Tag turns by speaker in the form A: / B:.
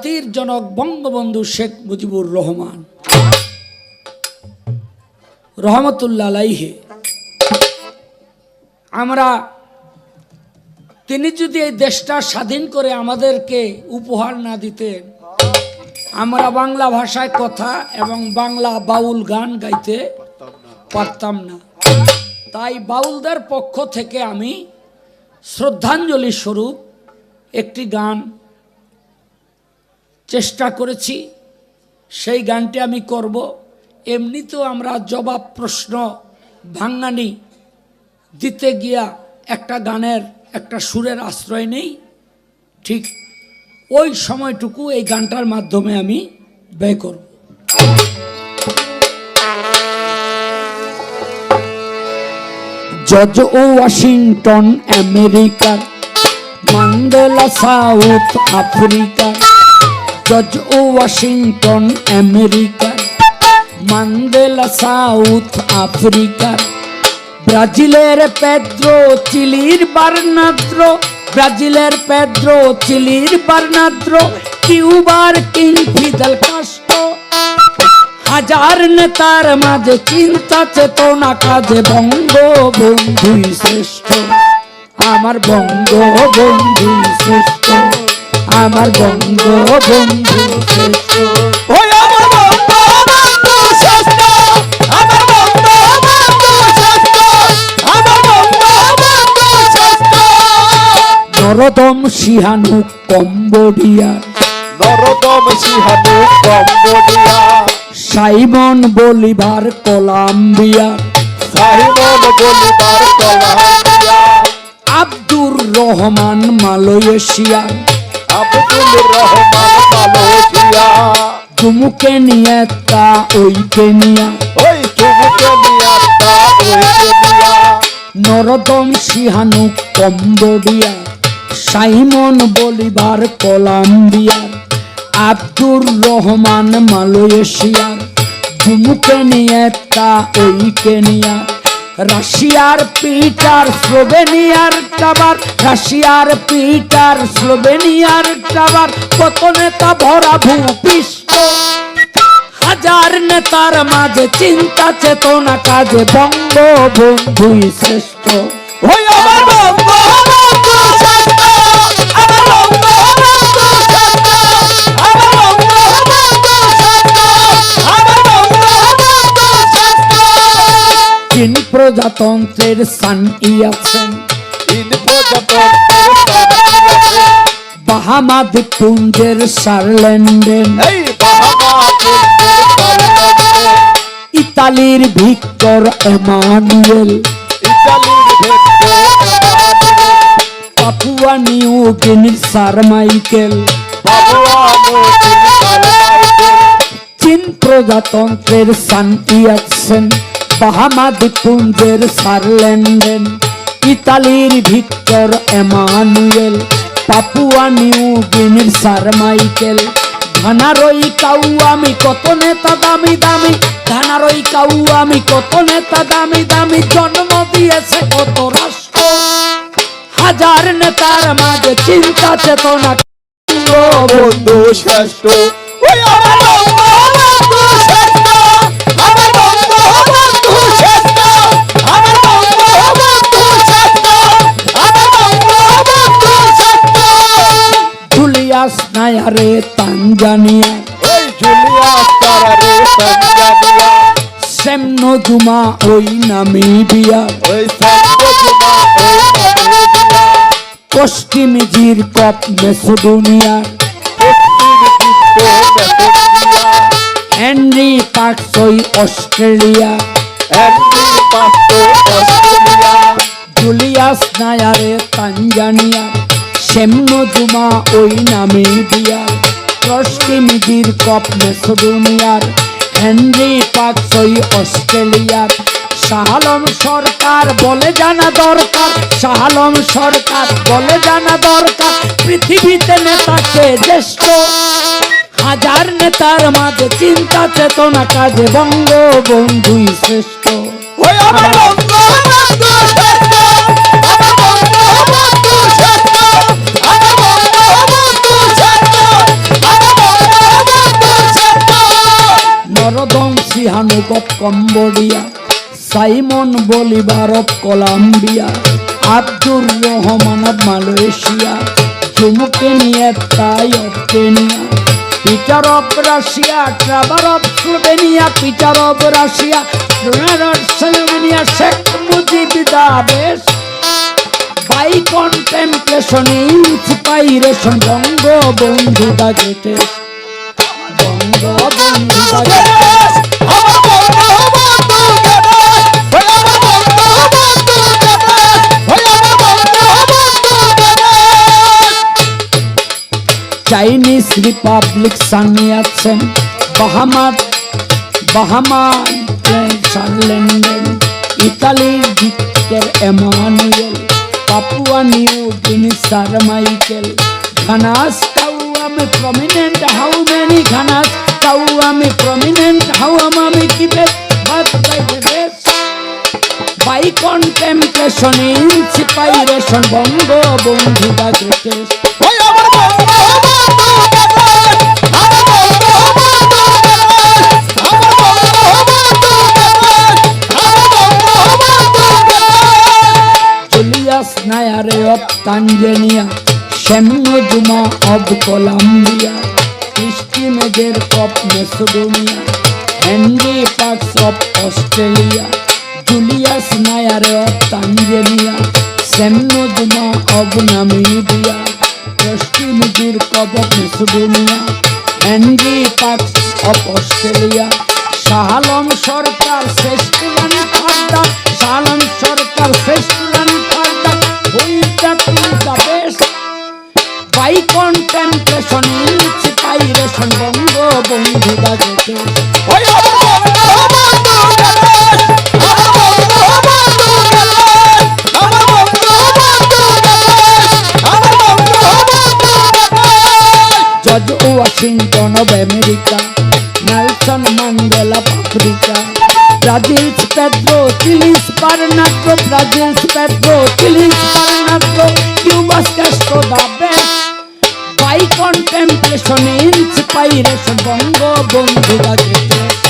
A: জাতির জনক বঙ্গবন্ধু শেখ মুজিবুর রহমান। রহমতুল্লাহ আলাইহে। আমরা তিনি যদি এই দেশটা স্বাধীন করে আমাদেরকে উপহার না দিতেন, আমরা বাংলা ভাষায় কথা এবং বাংলা বাউল গান গাইতে পারতাম না। তাই বাউলদের পক্ষ থেকে আমি শ্রদ্ধাঞ্জলি স্বরূপ একটি গান চেষ্টা করেছি, সেই গানটি আমি করব। এমনিতেও আমরা জবাব প্রশ্ন ভাঙ্গানি দিতে গিয়া একটা গানের, একটা সুরের আশ্রয় নেই। ঠিক ওই সময়টুকু এই গানটার মাধ্যমে আমি ব্যয় করব। জজ ও ওয়াশিংটন, আমেরিকার, মান্ডেলা, সাউথ আফ্রিকার ও Washington, America. Mandela, South Africa. ব্রাজিলের পেদ্রো, চিলির বার্নাদ্র ব্রাজিলের পেদ্রো, চিলির বার্নাদ্র কিউবার কিং ফিদেল কাস্ট্রো। হাজার নেতার মাঝে চিন্তা, চেতনা, কাজে বঙ্গ বন্ধুই শ্রেষ্ঠ। আমার বঙ্গ বন্ধু শ্রেষ্ঠ। আমার বঙ্গ বন্ধু
B: বঙ্গবন্ধু শ্রেষ্ঠ।
A: Norodom Sihanouk Cambodia.
B: Norodom Sihanouk Cambodia.
A: Simon Bolivar Colombia.
B: Simon Bolivar Colombia.
A: Abdur Rahman Malaysia.
B: Abdul Rahman Malaysia
A: ওই কেনিয়া
B: ওই ওই Kenya
A: Norodom Sihanouk Cambodia Simon Bolivar কলাম্বিয়ার Abdur Rahman মালয়েশিয়ার জুমুকে নিয়ে তা ওই কেনিয়া রাশিয়ার পিটার, স্লোভেনিয়ার টাবার রাশিয়ার পিটার, স্লোভেনিয়ার টাবার কত নেতা ভরা ভূপিষ্ট হাজার নেতার মাঝে চিন্তা চেতনা কাজে বঙ্গ বন্ধুই শ্রেষ্ঠ।
B: হই আমার
A: প্রজাতন্ত্রের সান ইয়াছেন
B: তিন প্রজাতন্ত্রের স্বামী আছে।
A: বাহামাদ পুঞ্জের সারল্যান্ডেন ইতালির ভিক্টর এমানুয়েল। পাপুয়া নিউ গিনির সার মাইকেল। চীন প্রজাতন্ত্রের সান ইয়াছেন বাহামাদ পুঞ্জের সারল্যান্ডেন ইতালির ভিক্টর এমানুয়েল, পাপুয়া নিউ গিনির সার মাইকেল। ধানারই কাউ আমি কত নেতা দামি দামি ধানারই কাউ আমি কত নেতা দামি দামি, জন্ম দিয়েছে কত রাষ্ট্র। হাজার নেতার মাঝে চিন্তা চেতনা
B: বঙ্গবন্ধু শ্রেষ্ঠ।
A: জুলিয়াস নায়ারে তানজানিয়া
B: ওই জুলিয়াস তারারে তানজানিয়া
A: সেমনো জুমা ওই নামিবিয়া
B: ওই সাম্পজুমা ওই নামিবিয়া
A: পশ্চিম জির কপ মেসোডোনিয়া
B: পশ্চিম চিত্ত মেসোডিয়া
A: হেনরি পার্কস ওই অস্ট্রেলিয়া।
B: হ্যান্ডি পাস্তো অস্ট্রেলিয়া।
A: জুলিয়াস নায়ারে তানজানিয়া সেমনো জুমা ওই নামিবিয়া পশ্চিম জির কপ মেসোডোনিয়ার হেনরি পার্কস ওই অস্ট্রেলিয়ার। শাহালম সরকার বলে জানা দরকার। শাহালম সরকার বলে জানা দরকার। পৃথিবীতে নেতাকে জ্যেষ্ঠ। হাজার নেতার মাঝে চিন্তা চেতনা কাজে বঙ্গবন্ধুই শ্রেষ্ঠ।
B: ওই আমার Bangabandhu
A: Sihanouk of Cambodia, Simon Bolivar of Colombia, Abdur Rahman of Malaysia চুমুকেনিয়া তাই of Kenya, Peter of Russia, ট্রাভার of Slovenia, Peter of Russia Slovenia, Sheikh Mujib the best. By contemplation inspiration Bangabandhu the greatest বঙ্গ বন্ধু দা Chinese Republic Sunny আছেন Bahama Bahama ইতালির Victor Emmanuel Papua New Guinea sir Michael Ghana's আমি prominent how many ঘানাস আমি prominent how আমি কিবে Baat by contemplation inspiration Bangabandhu the greatest Julius Nyerere of Tanzania Shyamu জুমা of Colombia ক্রিস্টি মেজের of Macedonia Henry Parkes of Australia Julius Nyerere of Tanzania Shyamu জুমা of Namibia ক্রিস্টি মেজের of Macedonia Henry Parkes of Australia Shahalam Sarkar ফাড্ডা Shahalam Sarkar শ্রেষ্ঠগান Washington of America, Nelson Mandela of Africa. Brazil Pedro Chile's Bernardo Brazil Pedro Chile's Bernardo Cuba's Castro the best by contemplation inspiration Bangabandhu the greatest